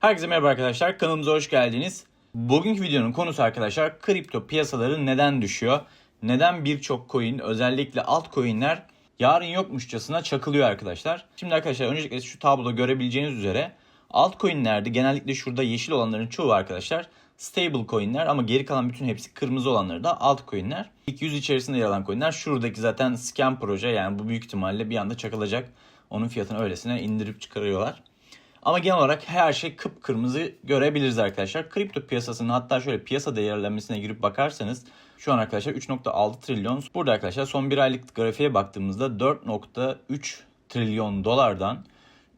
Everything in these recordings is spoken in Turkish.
Herkese merhaba arkadaşlar. Kanalımıza hoş geldiniz. Bugünkü videonun konusu arkadaşlar kripto piyasaları neden düşüyor? Neden birçok coin özellikle altcoin'ler yarın yokmuşçasına çakılıyor arkadaşlar? Şimdi arkadaşlar öncelikle şu tabloda görebileceğiniz üzere altcoin'lerde genellikle şurada yeşil olanların çoğu arkadaşlar stable coin'ler ama geri kalan bütün hepsi kırmızı olanları da altcoin'ler. İlk 100 içerisinde yer alan coin'ler şuradaki zaten scam proje yani bu büyük ihtimalle bir anda çakılacak. Onun fiyatını öylesine indirip çıkarıyorlar. Ama genel olarak her şey kıpkırmızı görebiliriz arkadaşlar. Kripto piyasasının hatta şöyle piyasa değerlenmesine girip bakarsanız şu an arkadaşlar 3.6 trilyon. Burada arkadaşlar son bir aylık grafiğe baktığımızda 4.3 trilyon dolardan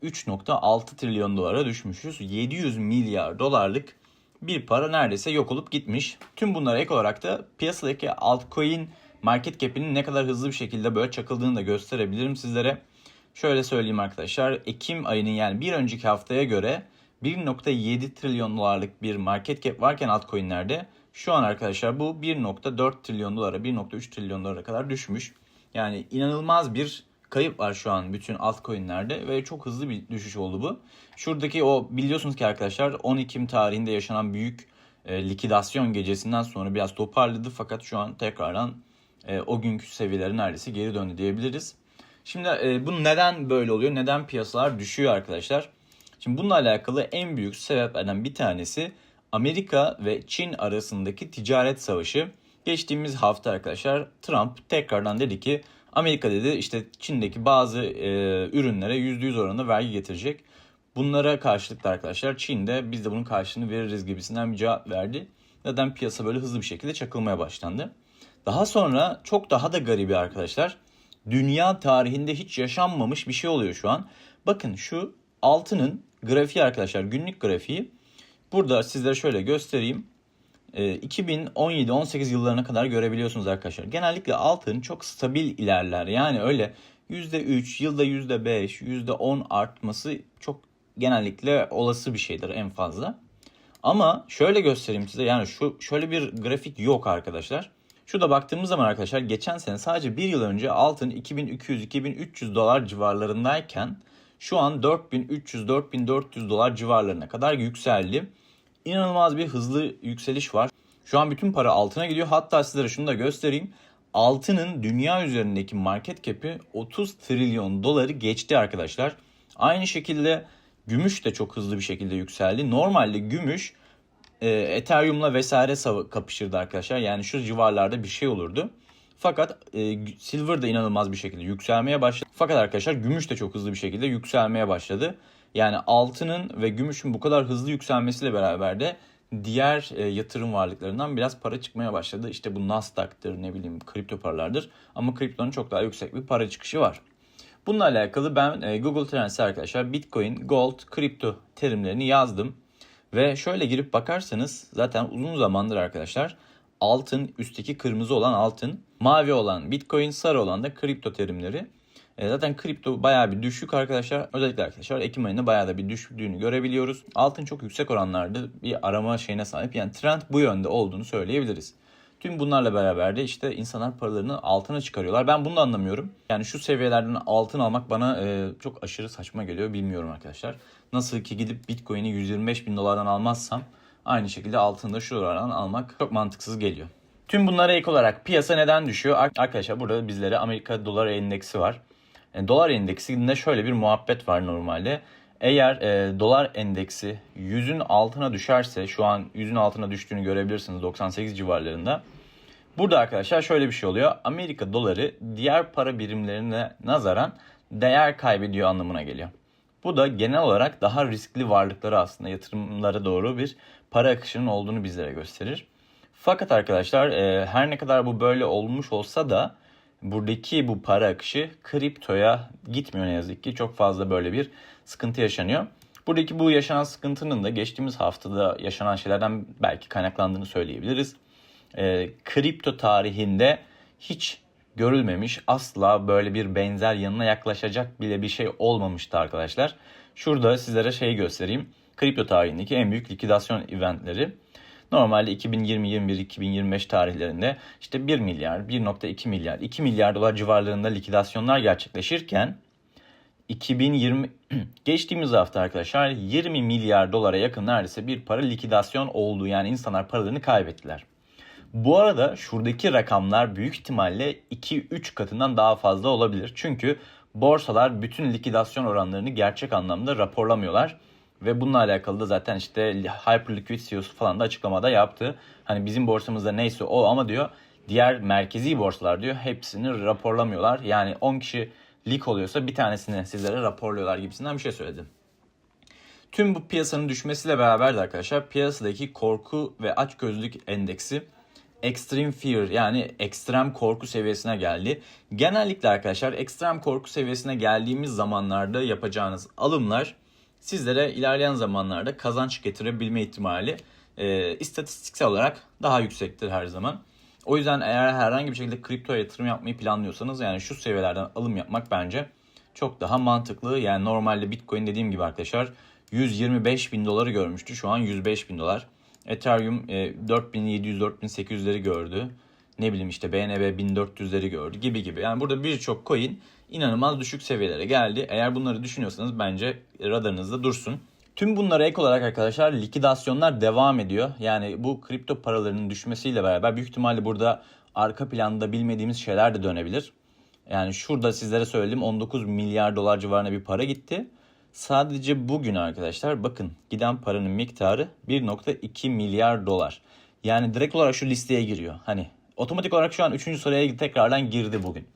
3.6 trilyon dolara düşmüşüz. 700 milyar dolarlık bir para neredeyse yok olup gitmiş. Tüm bunlara ek olarak da piyasadaki altcoin market cap'inin ne kadar hızlı bir şekilde böyle çakıldığını da gösterebilirim sizlere. Şöyle söyleyeyim arkadaşlar. Ekim ayının yani bir önceki haftaya göre 1.7 trilyon dolarlık bir market cap varken altcoin'lerde şu an arkadaşlar bu 1.4 trilyon dolara 1.3 trilyon dolara kadar düşmüş. Yani inanılmaz bir kayıp var şu an bütün altcoin'lerde ve çok hızlı bir düşüş oldu bu. Şuradaki o biliyorsunuz ki arkadaşlar 10 Ekim tarihinde yaşanan büyük e, likidasyon gecesinden sonra biraz toparladı fakat şu an tekrardan e, o günkü seviyeleri neredeyse geri döndü diyebiliriz. Şimdi e, bu neden böyle oluyor? Neden piyasalar düşüyor arkadaşlar? Şimdi bununla alakalı en büyük sebeplerden bir tanesi Amerika ve Çin arasındaki ticaret savaşı. Geçtiğimiz hafta arkadaşlar Trump tekrardan dedi ki Amerika dedi işte Çin'deki bazı e, ürünlere %100 oranında vergi getirecek. Bunlara karşılıklı arkadaşlar Çin'de biz de bunun karşılığını veririz gibisinden bir cevap verdi. Neden piyasa böyle hızlı bir şekilde çakılmaya başlandı. Daha sonra çok daha da garibi arkadaşlar dünya tarihinde hiç yaşanmamış bir şey oluyor şu an. Bakın şu altının grafiği arkadaşlar günlük grafiği. Burada sizlere şöyle göstereyim. 2017-18 yıllarına kadar görebiliyorsunuz arkadaşlar. Genellikle altın çok stabil ilerler. Yani öyle %3, yılda %5, %10 artması çok genellikle olası bir şeydir en fazla. Ama şöyle göstereyim size. Yani şu şöyle bir grafik yok arkadaşlar. Şurada baktığımız zaman arkadaşlar geçen sene sadece bir yıl önce altın 2200-2300 dolar civarlarındayken şu an 4300-4400 dolar civarlarına kadar yükseldi. İnanılmaz bir hızlı yükseliş var. Şu an bütün para altına gidiyor. Hatta sizlere şunu da göstereyim. Altının dünya üzerindeki market cap'i 30 trilyon doları geçti arkadaşlar. Aynı şekilde gümüş de çok hızlı bir şekilde yükseldi. Normalde gümüş e, Ethereum'la vesaire kapışırdı arkadaşlar. Yani şu civarlarda bir şey olurdu. Fakat e, Silver da inanılmaz bir şekilde yükselmeye başladı. Fakat arkadaşlar gümüş de çok hızlı bir şekilde yükselmeye başladı. Yani altının ve gümüşün bu kadar hızlı yükselmesiyle beraber de diğer e, yatırım varlıklarından biraz para çıkmaya başladı. İşte bu Nasdaq'tır ne bileyim kripto paralardır. Ama kriptonun çok daha yüksek bir para çıkışı var. Bununla alakalı ben e, Google Trends'e arkadaşlar Bitcoin, Gold, kripto terimlerini yazdım. Ve şöyle girip bakarsanız zaten uzun zamandır arkadaşlar altın üstteki kırmızı olan altın, mavi olan bitcoin, sarı olan da kripto terimleri. E, zaten kripto bayağı bir düşük arkadaşlar. Özellikle arkadaşlar Ekim ayında bayağı da bir düştüğünü görebiliyoruz. Altın çok yüksek oranlarda bir arama şeyine sahip. Yani trend bu yönde olduğunu söyleyebiliriz. Tüm bunlarla beraber de işte insanlar paralarını altına çıkarıyorlar. Ben bunu da anlamıyorum. Yani şu seviyelerden altın almak bana e, çok aşırı saçma geliyor bilmiyorum arkadaşlar. Nasıl ki gidip Bitcoin'i 125 bin dolardan almazsam aynı şekilde altını da şuralardan almak çok mantıksız geliyor. Tüm bunlara ek olarak piyasa neden düşüyor? Arkadaşlar burada bizlere Amerika dolar endeksi var. E, dolar endeksinde şöyle bir muhabbet var normalde. Eğer e, dolar endeksi 100'ün altına düşerse şu an 100'ün altına düştüğünü görebilirsiniz 98 civarlarında. Burada arkadaşlar şöyle bir şey oluyor. Amerika doları diğer para birimlerine nazaran değer kaybediyor anlamına geliyor. Bu da genel olarak daha riskli varlıkları aslında yatırımlara doğru bir para akışının olduğunu bizlere gösterir. Fakat arkadaşlar e, her ne kadar bu böyle olmuş olsa da buradaki bu para akışı kriptoya gitmiyor ne yazık ki. Çok fazla böyle bir sıkıntı yaşanıyor. Buradaki bu yaşanan sıkıntının da geçtiğimiz haftada yaşanan şeylerden belki kaynaklandığını söyleyebiliriz. E, kripto tarihinde hiç görülmemiş asla böyle bir benzer yanına yaklaşacak bile bir şey olmamıştı arkadaşlar. Şurada sizlere şey göstereyim. Kripto tarihindeki en büyük likidasyon eventleri. Normalde 2020, 21, 2025 tarihlerinde işte 1 milyar, 1.2 milyar, 2 milyar dolar civarlarında likidasyonlar gerçekleşirken 2020 geçtiğimiz hafta arkadaşlar 20 milyar dolara yakın neredeyse bir para likidasyon oldu. Yani insanlar paralarını kaybettiler. Bu arada şuradaki rakamlar büyük ihtimalle 2-3 katından daha fazla olabilir. Çünkü borsalar bütün likidasyon oranlarını gerçek anlamda raporlamıyorlar. Ve bununla alakalı da zaten işte Hyperliquid CEO'su falan da açıklamada yaptı. Hani bizim borsamızda neyse o ama diyor diğer merkezi borsalar diyor hepsini raporlamıyorlar. Yani 10 kişi lik oluyorsa bir tanesini sizlere raporluyorlar gibisinden bir şey söyledim. Tüm bu piyasanın düşmesiyle beraber de arkadaşlar piyasadaki korku ve açgözlülük endeksi extreme fear yani ekstrem korku seviyesine geldi. Genellikle arkadaşlar ekstrem korku seviyesine geldiğimiz zamanlarda yapacağınız alımlar sizlere ilerleyen zamanlarda kazanç getirebilme ihtimali e, istatistiksel olarak daha yüksektir her zaman. O yüzden eğer herhangi bir şekilde kripto yatırım yapmayı planlıyorsanız yani şu seviyelerden alım yapmak bence çok daha mantıklı. Yani normalde Bitcoin dediğim gibi arkadaşlar 125 bin doları görmüştü. Şu an 105 bin dolar. Ethereum e, 4700-4800'leri gördü. Ne bileyim işte BNB 1400'leri gördü gibi gibi. Yani burada birçok coin inanılmaz düşük seviyelere geldi. Eğer bunları düşünüyorsanız bence radarınızda dursun. Tüm bunlara ek olarak arkadaşlar likidasyonlar devam ediyor. Yani bu kripto paralarının düşmesiyle beraber büyük ihtimalle burada arka planda bilmediğimiz şeyler de dönebilir. Yani şurada sizlere söyledim 19 milyar dolar civarında bir para gitti. Sadece bugün arkadaşlar bakın giden paranın miktarı 1.2 milyar dolar. Yani direkt olarak şu listeye giriyor. Hani otomatik olarak şu an 3. sıraya tekrardan girdi bugün.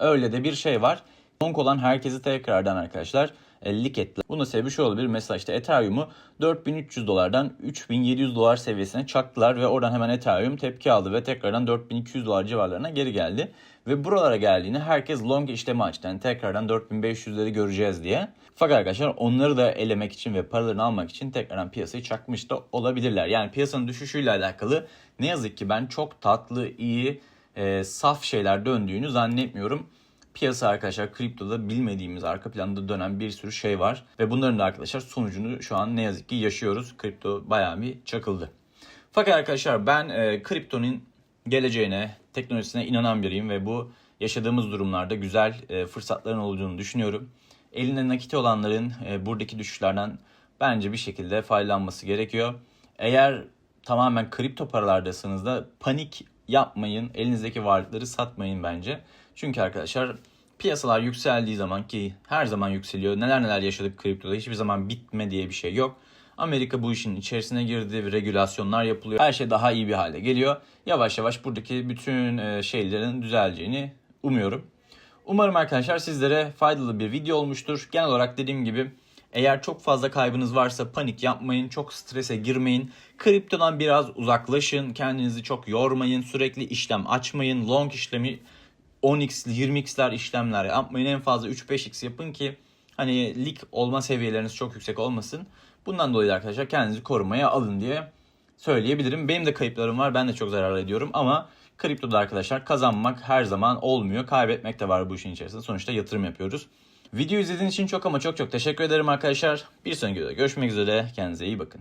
Öyle de bir şey var. Long olan herkesi tekrardan arkadaşlar e, lik ettiler. Bunun sebebi şu olabilir. Mesela işte Ethereum'u 4300 dolardan 3700 dolar seviyesine çaktılar ve oradan hemen Ethereum tepki aldı ve tekrardan 4200 dolar civarlarına geri geldi. Ve buralara geldiğini herkes long işlemi açtı. Yani tekrardan 4500'leri göreceğiz diye. Fakat arkadaşlar onları da elemek için ve paralarını almak için tekrardan piyasayı çakmış da olabilirler. Yani piyasanın düşüşüyle alakalı ne yazık ki ben çok tatlı, iyi, e, saf şeyler döndüğünü zannetmiyorum piyasa arkadaşlar kriptoda bilmediğimiz arka planda dönen bir sürü şey var. Ve bunların da arkadaşlar sonucunu şu an ne yazık ki yaşıyoruz. Kripto bayağı bir çakıldı. Fakat arkadaşlar ben e, kriptonun geleceğine, teknolojisine inanan biriyim ve bu yaşadığımız durumlarda güzel e, fırsatların olduğunu düşünüyorum. Elinde nakiti olanların e, buradaki düşüşlerden bence bir şekilde faydalanması gerekiyor. Eğer tamamen kripto paralardasınız da panik yapmayın. Elinizdeki varlıkları satmayın bence. Çünkü arkadaşlar piyasalar yükseldiği zaman ki her zaman yükseliyor. Neler neler yaşadık kriptoda hiçbir zaman bitme diye bir şey yok. Amerika bu işin içerisine girdi ve regülasyonlar yapılıyor. Her şey daha iyi bir hale geliyor. Yavaş yavaş buradaki bütün e, şeylerin düzeleceğini umuyorum. Umarım arkadaşlar sizlere faydalı bir video olmuştur. Genel olarak dediğim gibi eğer çok fazla kaybınız varsa panik yapmayın, çok strese girmeyin. Kriptodan biraz uzaklaşın, kendinizi çok yormayın, sürekli işlem açmayın, long işlemi 10x, 20x'ler işlemler yapmayın. En fazla 3-5x yapın ki hani lik olma seviyeleriniz çok yüksek olmasın. Bundan dolayı arkadaşlar kendinizi korumaya alın diye söyleyebilirim. Benim de kayıplarım var. Ben de çok zarar ediyorum ama kriptoda arkadaşlar kazanmak her zaman olmuyor. Kaybetmek de var bu işin içerisinde. Sonuçta yatırım yapıyoruz. Video izlediğiniz için çok ama çok çok teşekkür ederim arkadaşlar. Bir sonraki videoda görüşmek üzere. Kendinize iyi bakın.